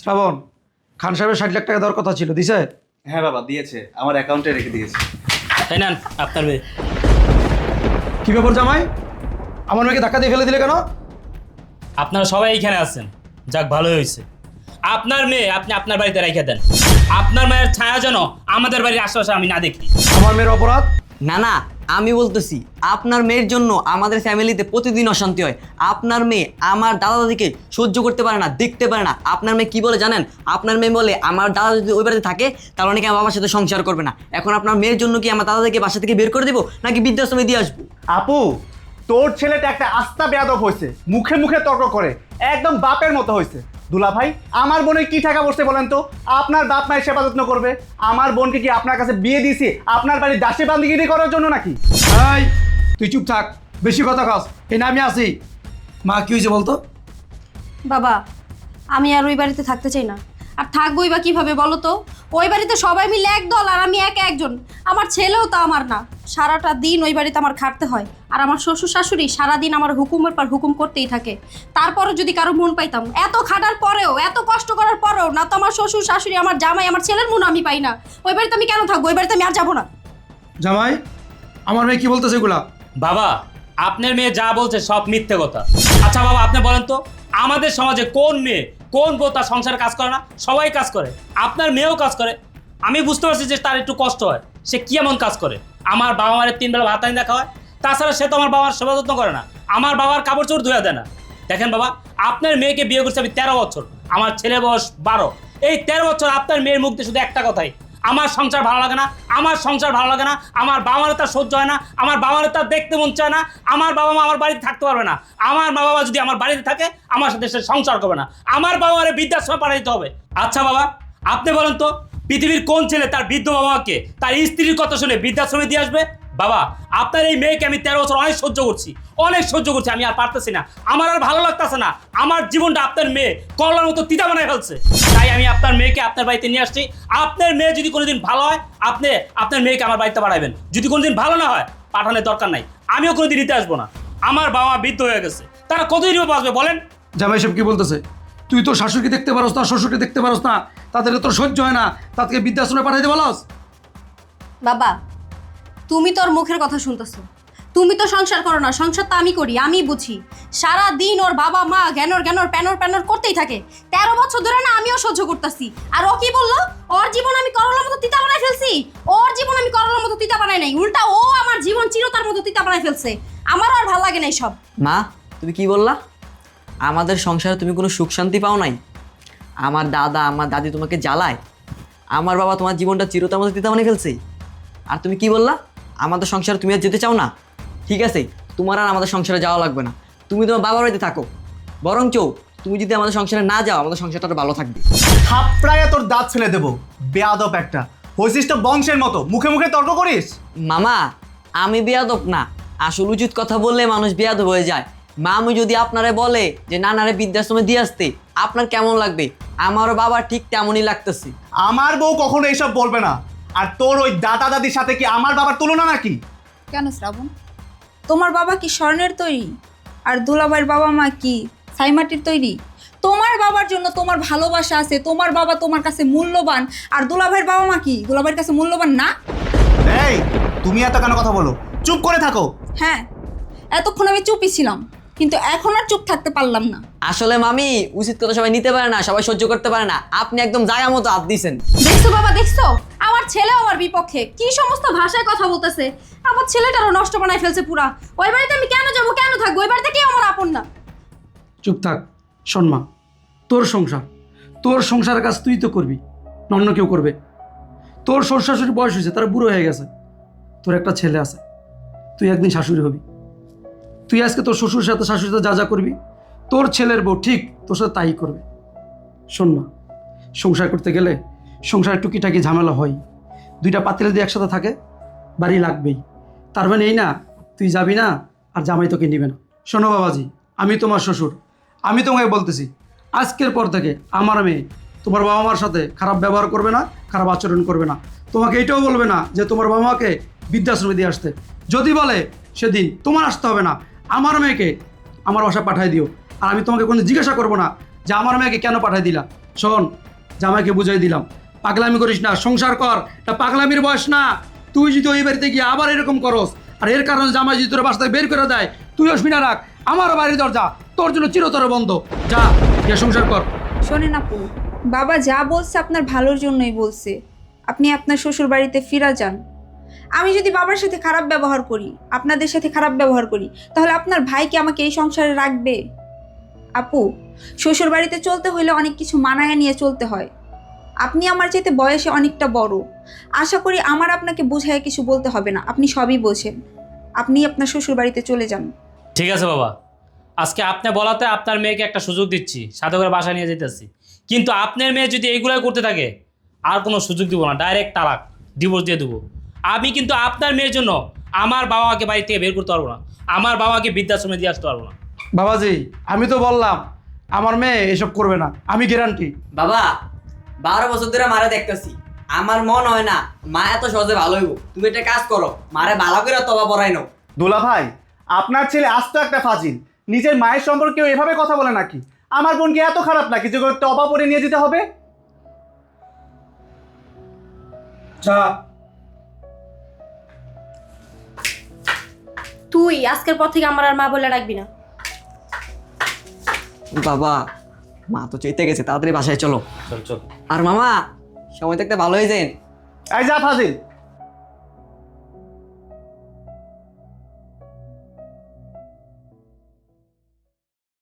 শ্রাবণ খান সাহেবের ষাট লাখ টাকা দেওয়ার কথা ছিল দিছে? হ্যাঁ বাবা দিয়েছে। আমার অ্যাকাউন্টে রেখে দিয়েছে। তাই না আপনার মেয়ে। কি ব্যাপার জামাই? আমার মেয়েকে ধাক্কা দিয়ে ফেলে দিলে কেন? আপনারা সবাই এখানে আছেন। যাক ভালোই হয়েছে। আপনার মেয়ে আপনি আপনার বাড়িতে রেখে দেন। আপনার মায়ের ছায়া যেন আমাদের বাড়ির আশেপাশে আমি না দেখি। আমার মেয়ের অপরাধ? না না আমি বলতেছি, আপনার মেয়ের জন্য আমাদের ফ্যামিলিতে প্রতিদিন অশান্তি হয়। আপনার মেয়ে আমার দাদা দাদিকে সহ্য করতে পারে না, দেখতে পারে না। আপনার মেয়ে কি বলে জানেন? আপনার মেয়ে বলে, আমার দাদা যদি ওই বাড়িতে থাকে, তাহলে নাকি আমার বাবার সাথে সংসার করবে না। এখন আপনার মেয়ের জন্য কি আমার দাদা দাদিকে বাসা থেকে বের করে দেবো, নাকি বৃদ্ধাশ্রমে দিয়ে আসব? আপু, তোর ছেলেটা একটা আস্থা বেয়াদব হয়েছে। মুখে মুখে তর্ক করে। একদম বাপের মতো হয়েছে। দুলা ভাই আমার বোনের কি টাকা বসতে বলেন তো? আপনার বাপ মায়ের সেবা যত্ন করবে। আমার বোনকে কি আপনার কাছে বিয়ে দিয়েছে? আপনার বাড়ির দাসী বান্দিগিরি করার জন্য নাকি? এই তুই চুপ থাক বেশি কথা খাস এই না আমি আসি মা কি হয়েছে বলতো? বাবা আমি আর ওই বাড়িতে থাকতে চাই না। আর থাকবোই বা কীভাবে বলো তো? ওই বাড়িতে সবাই মিলে এক দল আর আমি এক একজন। আমার ছেলেও তো আমার না। সারাটা দিন ওই বাড়িতে আমার খাটতে হয়। আর আমার শ্বশুর শাশুড়ি সারাদিন আমার হুকুমের পর হুকুম করতেই থাকে। তারপরও যদি কারও মন পাইতাম এত খাটার পরেও এত কষ্ট করার পরেও না তো আমার শ্বশুর শাশুড়ি আমার জামাই আমার ছেলের মন আমি পাই না। ওই বাড়িতে আমি কেন থাকব? ওই বাড়িতে আমি আর যাব না। জামাই আমার মেয়ে কি বলতেছে এগুলা? বাবা আপনার মেয়ে যা বলছে সব মিথ্যে কথা। আচ্ছা বাবা আপনি বলেন তো আমাদের সমাজে কোন মেয়ে কোন বউ তার সংসারে কাজ করে না? সবাই কাজ করে আপনার মেয়েও কাজ করে। আমি বুঝতে পারছি যে তার একটু কষ্ট হয় সে কি এমন কাজ করে? আমার বাবা মায়ের তিন বেলা ভাত আনি দেখা হয় তাছাড়া সে তো আমার বাবার সেবা যত্ন করে না। আমার বাবার কাপড় চোর ধুয়ে দেয় না। দেখেন বাবা, আপনার মেয়েকে বিয়ে করছে আমি তেরো বছর। আমার ছেলে বয়স বারো। এই তেরো বছর আপনার মেয়ের মুখ শুধু একটা কথাই, আমার সংসার ভালো লাগে না, আমার সংসার ভালো লাগে না, আমার বাবা মার তার সহ্য হয় না, আমার বাবার তার দেখতে মন চায় না, আমার বাবা মা আমার বাড়িতে থাকতে পারবে না। আমার মা বাবা যদি আমার বাড়িতে থাকে, আমার সাথে সে সংসার করবে না। আমার বাবা বৃদ্ধাশ্রমে পাঠিয়ে দিতে হবে। আচ্ছা বাবা, আপনি বলেন তো পৃথিবীর কোন ছেলে তার বৃদ্ধ বাবাকে তার স্ত্রীর কথা শুনে বৃদ্ধাশ্রমে দিয়ে আসবে? বাবা, আপনার এই মেয়েকে আমি তেরো বছর অনেক সহ্য করছি, অনেক সহ্য করছি, আমি আর পারতেছি না। আমার আর ভালো লাগতেছে না। আমার জীবনটা আপনার মেয়ে করলার মতো তিতা বানায় ফেলছে। তাই আমি আপনার মেয়েকে আপনার বাড়িতে নিয়ে আসছি। আপনার মেয়ে যদি কোনোদিন ভালো হয়, আপনি আপনার মেয়েকে আমার বাড়িতে পাঠাবেন। যদি কোনোদিন ভালো না হয়, পাঠানোর দরকার নাই। আমিও কোনোদিন নিতে আসব না। আমার বাবা বৃদ্ধ হয়ে গেছে। তারা কতদিন বাঁচবে বলেন? জামাই সব কি বলতেছে? তুই তোর শাশুড়িকে দেখতে পারস না শ্বশুরকে দেখতে পারস না তাদের তোর সহ্য হয় না তাদেরকে বৃদ্ধাশ্রমে পাঠাইতে বলস? বাবা তুমি তোর মুখের কথা শুনতেছো। তুমি তো সংসার করো না সংসার তো আমি করি আমি বুঝি। সারা দিন ওর বাবা মা জ্ঞানর জ্ঞানর প্যানর প্যানর করতেই থাকে। তেরো বছর ধরে না আমিও সহ্য করতেছি। আর ও কি বলল? ওর জীবন আমি করলার মতো তিতা বানাই ফেলছি। ওর জীবন আমি করলার মতো তিতা বানাই নাই। উল্টা ও আমার জীবন চিরতার মতো তিতা বানাই ফেলছে। আমারও আর ভালো লাগে না সব মা তুমি কি বললা? আমাদের সংসারে তুমি কোনো সুখ শান্তি পাও নাই? আমার দাদা আমার দাদি তোমাকে জ্বালায়। আমার বাবা তোমার জীবনটা চিরতার মধ্যে তিতা বানিয়ে ফেলছে। আর তুমি কি বললা? আমাদের সংসারে তুমি আর যেতে চাও না? ঠিক আছে তোমার আর আমাদের সংসারে যাওয়া লাগবে না। তুমি তোমার বাবার বাড়িতে থাকো। বরঞ্চ তুমি যদি আমাদের সংসারে না যাও আমাদের সংসারটা আরও ভালো থাকবে। থাপড়ায় তোর দাঁত ছেলে দেবো। বেয়াদব একটা। হয়েছিস তো বংশের মতো। মুখে মুখে তর্ক করিস? মামা আমি বেয়াদব না। আসল উচিত কথা বললে মানুষ বেয়াদব হয়ে যায়। মামু যদি আপনারে বলে যে নানারে বৃদ্ধাশ্রমে দিয়ে আসতে আপনার কেমন লাগবে? আমারও বাবা ঠিক তেমনই লাগতেছে। আমার বউ কখনো এইসব বলবে না। আর তোর ওই দাদা দাদির সাথে কি আমার বাবার তুলনা নাকি? কেন শ্রাবণ? তোমার বাবা কি স্বর্ণের তৈরি? আর দুলাভাইয়ের বাবা মা কি সাইমাটির তৈরি? তোমার বাবার জন্য তোমার ভালোবাসা আছে তোমার বাবা তোমার কাছে মূল্যবান আর দুলাভাইয়ের বাবা মা কি? দুলাভাইয়ের কাছে মূল্যবান না? এই তুমি এত কেন কথা বলো? চুপ করে থাকো। হ্যাঁ এতক্ষণ আমি চুপই ছিলাম। কিন্তু এখন আর চুপ থাকতে পারলাম না। আসলে মামি উচিত কথা সবাই নিতে পারে না সবাই সহ্য করতে পারে না। আপনি একদম জায়গা মতো হাত দিয়েছেন। দেখছ বাবা দেখছ? আমার ছেলে আমার বিপক্ষে। কি সমস্ত ভাষায় কথা বলতেছে। আমার ছেলেটারও নষ্ট বানাই ফেলছে পুরা। ওই বাড়িতে আমি কেন যাব কেন থাকব? ওই বাড়িতে কেউ আমার আপন না। চুপ থাক শোন মা তোর সংসার। তোর সংসারের কাজ তুই তো করবি অন্য কেউ করবে। তোর শ্বশুর শাশুড়ি বয়স হয়েছে তারা বুড়ো হয়ে গেছে। তোর একটা ছেলে আছে। তুই একদিন শাশুড়ি হবি। তুই আজকে তোর শ্বশুর সাথে, শাশুড়ির সাথে যা যা করবি, তোর ছেলের বউ ঠিক তোর সাথে তাই করবে। শোন না সংসার করতে গেলে সংসারে টুকিটাকি ঝামেলা হয়। দুইটা পাতিলে দিয়ে একসাথে থাকে, বাড়ি লাগবেই। তার মানে এই না, তুই যাবি না আর জামাই তোকে নিবে না। শোনো বাবাজি, আমি তোমার শ্বশুর। আমি তোমাকে বলতেছি, আজকের পর থেকে আমার মেয়ে তোমার বাবা মার সাথে খারাপ ব্যবহার করবে না, খারাপ আচরণ করবে না। তোমাকে এটাও বলবে না যে তোমার বাবা মাকে বৃদ্ধাশ্রমে দিয়ে আসতে। যদি বলে সেদিন তোমার আসতে হবে না আমার মেয়েকে আমার বাসায় পাঠিয়ে দিও। আর আমি তোমাকে কোনো জিজ্ঞাসা করব না যে আমার মেয়েকে কেন পাঠিয়ে দিলা। শোন, জামাইকে বুঝাই দিলাম। পাগলামি করিস না, সংসার কর। এটা পাগলামির বয়স না। তুই যদি ওই বাড়িতে গিয়ে আবার এরকম করস, আর এর কারণে জামাই যদি তোর বাসা থেকে বের করে দেয়, তুইও শুনে রাখ, আমার বাড়ির দরজা তোর জন্য চিরতর বন্ধ। যা, গিয়ে সংসার কর। শোনেন আপু, বাবা যা বলছে আপনার ভালোর জন্যই বলছে। আপনি আপনার শ্বশুর বাড়িতে ফিরা যান। আমি যদি বাবার সাথে খারাপ ব্যবহার করি, আপনাদের সাথে খারাপ ব্যবহার করি, তাহলে আপনার ভাই কি আমাকে এই সংসারে রাখবে? আপু শ্বশুর বাড়িতে চলতে হলে অনেক কিছু মানায় নিয়ে চলতে হয়। আপনি আমার চাইতে বয়সে অনেকটা বড়। আশা করি আমার আপনাকে বোঝায় কিছু বলতে হবে না। আপনি সবই বোঝেন। আপনি আপনার শ্বশুর বাড়িতে চলে যান। ঠিক আছে বাবা। আজকে আপনি বলাতে আপনার মেয়েকে একটা সুযোগ দিচ্ছি। সাথে করে বাসায় নিয়ে যেতেছি কিন্তু আপনার মেয়ে যদি এইগুলাই করতে থাকে, আর কোনো সুযোগ দিব না। ডাইরেক্ট তালাক। ডিভোর্স দিয়ে দেবো। আমি কিন্তু আপনার মেয়ের জন্য আমার বাবাকে বাড়ি থেকে বের করতে পারব না। আমার বাবাকে বৃদ্ধাশ্রমে দিয়ে আসতে পারব না। বাবাজি আমি তো বললাম আমার মেয়ে এসব করবে না। আমি গ্যারান্টি বাবা বারো বছর ধরে মারা দেখতেছি। আমার মন হয় না মা এত সহজে ভালো হইব। তুমি একটা কাজ করো মারে ভালো করে তবা পড়াই নাও। দোলা ভাই আপনার ছেলে আস্ত একটা ফাজিল। নিজের মায়ের সম্পর্কেও এভাবে কথা বলে নাকি? আমার বোনকে এত খারাপ নাকি যে টপা পরে নিয়ে যেতে হবে? যা তুই আজকের পর থেকে আমার আর মা বলে রাখবি না। বাবা মা তো চেতে গেছে তাড়াতাড়ি বাসায় চলো। চল চল। আর মামা সময় থাকতে ভালো হয়ে যায় এই যা ফাজিল।